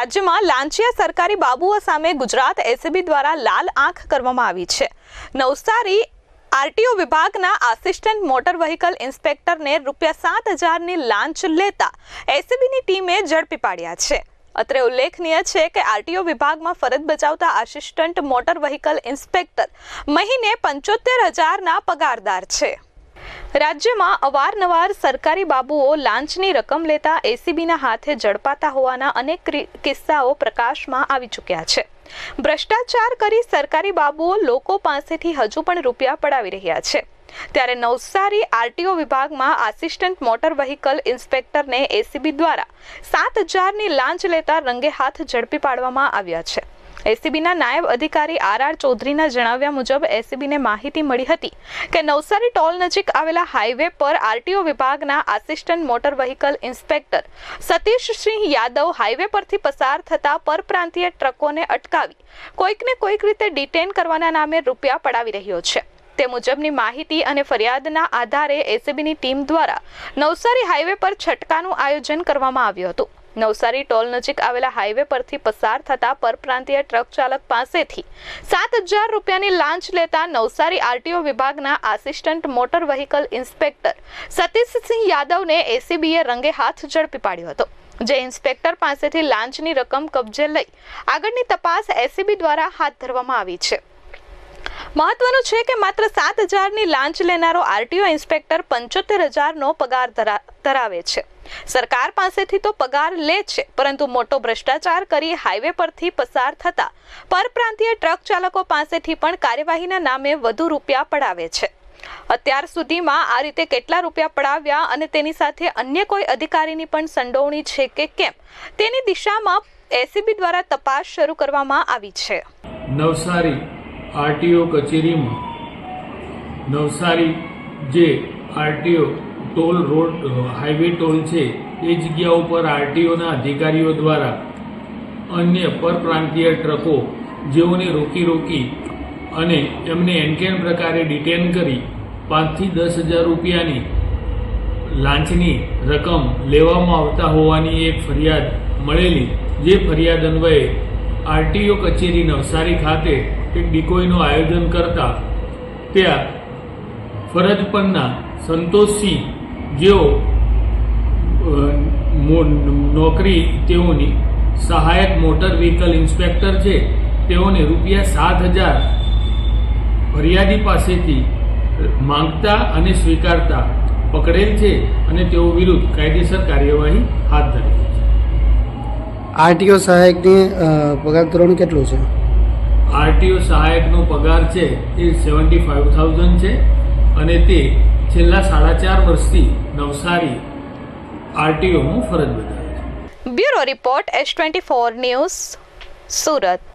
રાજ્યમાં લાંચિયા સરકારી બાબુઓ સામે ગુજરાત એસીબી દ્વારા લાલ આંખ કરવામાં આવી છે. નવસારી આરટીઓ વિભાગના આસિસ્ટન્ટ મોટર વ્હીકલ ઇન્સ્પેક્ટરને રૂપિયા સાત હજારની લાંચ લેતા એસીબીની ટીમે ઝડપી પાડ્યા છે. અત્રે ઉલ્લેખનીય છે કે આરટીઓ વિભાગમાં ફરજ બજાવતા આસિસ્ટન્ટ મોટર વ્હીકલ ઇન્સ્પેક્ટર મહિને પંચોતેર હજારના પગારદાર છે. રાજ્યમાં અવારનવાર સરકારી બાબુઓ લાંચની રકમ લેતા એસીબીના હાથે ઝડપાતા હોવાના અનેક કિસ્સાઓ પ્રકાશમાં આવી ચૂક્યા છે. ભ્રષ્ટાચાર કરી સરકારી બાબુઓ લોકો પાસેથી હજુ પણ રૂપિયા પડાવી રહ્યા છે. ત્યારે નવસારી આરટીઓ વિભાગમાં આસિસ્ટન્ટ મોટર વ્હીકલ ઇન્સ્પેક્ટરને એસીબી દ્વારા સાત હજારની લાંચ લેતા રંગે હાથ ઝડપી પાડવામાં આવ્યા છે. એસીબીના નાયબ અધિકારી આર આર ચૌધરીના જણાવ્યા મુજબ એસીબીને માહિતી મળી હતી કે નવસારી ટોલ નજીક આવેલા હાઈવે પર આરટીઓ વિભાગના assistant motor vehicle inspector Satishsinh Yadav highway પરથી પસાર થતા પરપ્રાંતીય ટ્રકોને અટકાવી કોઈકને કોઈક રીતે ડિટેન કરવાના નામે રૂપિયા પડાવી રહ્યો છે. તે મુજબની માહિતી અને ફરિયાદના આધારે એસીબીની ટીમ દ્વારા નવસારી હાઈવે પર છટકાનું આયોજન કરવામાં આવ્યું હતું. નવસારી ટોલ નજીક આવેલા હાઈવે પરથી પસાર થતા પરપ્રાંતીય ટ્રક ચાલક પાસેથી સાત હજાર રૂપિયાની લાંચ લેતા નવસારી આરટીઓ વિભાગના assistant motor vehicle inspector Satishsinh યાદવને એસીબીએ રંગે હાથ ઝડપી પાડ્યો હતો. જે ઇન્સ્પેક્ટર પાસેથી લાંચની રકમ કબજે લઈ આગળની તપાસ એસીબી દ્વારા હાથ ધરવામાં આવી છે. મહત્વનું છે કે માત્ર સાત હજારની લાંચ લેનારો આરટીઓ ઇન્સ્પેક્ટર પંચોતેર હજારનો પગાર ધરા- ધરાવે છે. સરકાર પાસેથી તો પગાર લે છે, પરંતુ મોટો ભ્રષ્ટાચાર કરી હાઈવે પરથી પસાર થતા પરપ્રાંતીય ટ્રક ચાલકો પાસેથી પણ કાર્યવાહીના નામે વધુ રૂપિયા પડાવે છે. અત્યાર સુધીમાં આ રીતે કેટલા રૂપિયા પડાવ્યા અને તેની સાથે અન્ય કોઈ અધિકારીની પણ સંડોવણી છે કે કેમ, તેની દિશામાં એસીબી દ્વારા તપાસ શરૂ કરવામાં આવી છે. નવસારી આરટીઓ કચેરીમાં નવસારી જે RTO toll road highway toll છે, એ જગ્યા ઉપર આરટીઓના અધિકારીઓ દ્વારા અન્ય પરપ્રાંતીય ટ્રકો જેઓને રોકી રોકી અને એમને એનકેન પ્રકારે ડિટેન કરી પાંચથી દસ હજાર રૂપિયાની લાંચની રકમ લેવામાં આવતા હોવાની એક ફરિયાદ મળેલી, જે ફરિયાદ અન્વયે આરટીઓ કચેરી નવસારી ખાતે એક ડિકોયનું આયોજન કરતા ત્યાં ફરજ પરના સંતોષસિંહ જેઓ નોકરી તેઓની સહાયક મોટર વ્હીકલ ઇન્સ્પેક્ટર છે, તેઓને રૂપિયા સાત હજાર ફરિયાદી પાસેથી માંગતા અને સ્વીકારતા પકડેલ છે અને તેઓ વિરુદ્ધ કાયદેસર કાર્યવાહી હાથ ધરી છે. આરટીઓ સહાયકની પગાર ધોરણ કેટલું છે? આરટીઓ સહાયકનો પગાર છે એ સેવન્ટી ફાઇવ થાઉઝન્ડ છે અને તે છેલ્લા સાડા ચાર વર્ષથી નવસારી આરટીઓમાં ફરજ બજાવે છે. Bureau report S twenty four news Surat.